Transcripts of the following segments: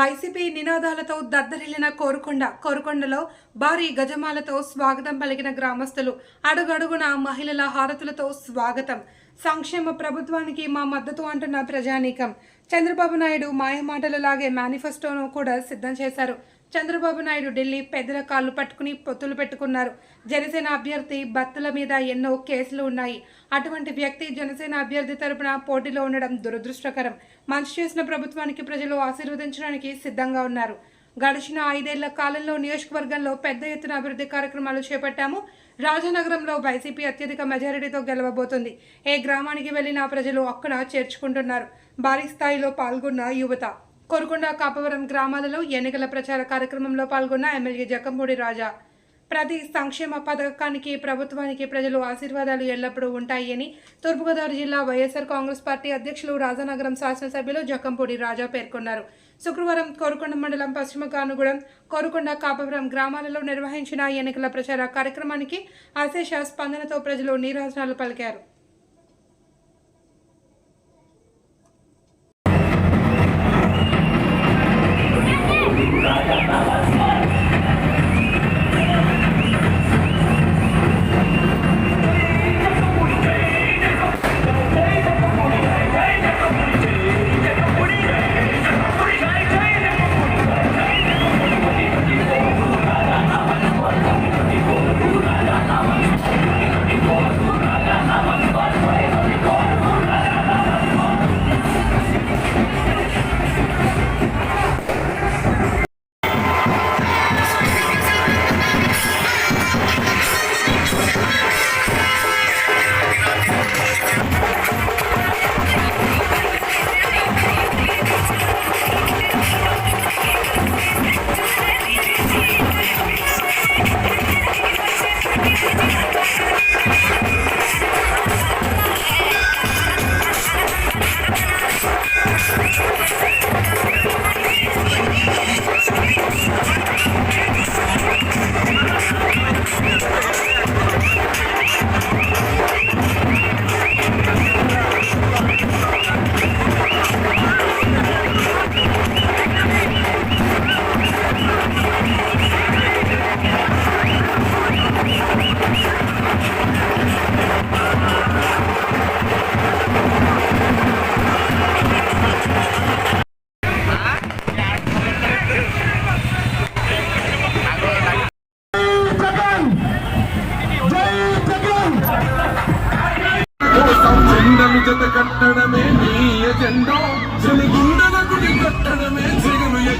YCP నినాదాలతో దద్దరిల్లిన కోరుకొండ కోరుకొండలో భారీ గజమాలతో స్వాగతం పలికిన గ్రామస్తులు. అడుగడుగున మహిళల హారతులతో స్వాగతం. సంక్షేమ ప్రభుత్వానికి మా మద్దతు అంటున్న ప్రజానీకం. చంద్రబాబు నాయుడు మాయమాటలలాగే మేనిఫెస్టోను కూడా సిద్ధం చేశారు. చంద్రబాబు నాయుడు ఢిల్లీ పెద్దల కాళ్ళు పట్టుకుని పొత్తులు పెట్టుకున్నారు. జనసేన అభ్యర్థి భర్తల మీద ఎన్నో కేసులు ఉన్నాయి. అటువంటి వ్యక్తి జనసేన అభ్యర్థి తరపున పోటీలో ఉండడం దురదృష్టకరం. మంచి చేసిన ప్రభుత్వానికి ప్రజలు ఆశీర్వదించడానికి సిద్ధంగా ఉన్నారు. గడిచిన ఐదేళ్ళ కాలంలో నియోజకవర్గంలో పెద్ద ఎత్తున అభివృద్ధి కార్యక్రమాలు చేపట్టాము. రాజనగరంలో వైసీపీ అత్యధిక మెజారిటీతో గెలవబోతుంది. ఏ గ్రామానికి వెళ్ళినా ప్రజలు అక్కడ చేర్చుకుంటున్నారు. భారీ స్థాయిలో పాల్గొన్న యువత. కోరుకొండ కాపవరం గ్రామాలలో ఎన్నికల ప్రచార కార్యక్రమంలో పాల్గొన్న ఎమ్మెల్యే జకంపూడి రాజా. ప్రతి సంక్షేమ పథకానికి ప్రభుత్వానికి ప్రజలు ఆశీర్వాదాలు ఎల్లప్పుడూ ఉంటాయని తూర్పుగోదావరి జిల్లా వైఎస్ఆర్ కాంగ్రెస్ పార్టీ అధ్యక్షులు రాజానగరం శాసనసభ్యులు జక్కంపూడి రాజా పేర్కొన్నారు. శుక్రవారం కోరుకొండ మండలం పశ్చిమ కానుగూడెం కోరుకొండ కాపవరం గ్రామాలలో నిర్వహించిన ఎన్నికల ప్రచార కార్యక్రమానికి అశేష స్పందనతో ప్రజలు నీరాజనాలు పలికారు.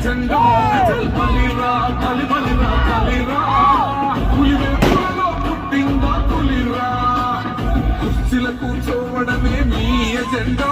జెండా జల్ బలిరా బలి బలిరా బలిరా పులివే పులలో పుట్టిందా పులిరా కుర్చీల కూర్చోవడమే మీ ఎజెండా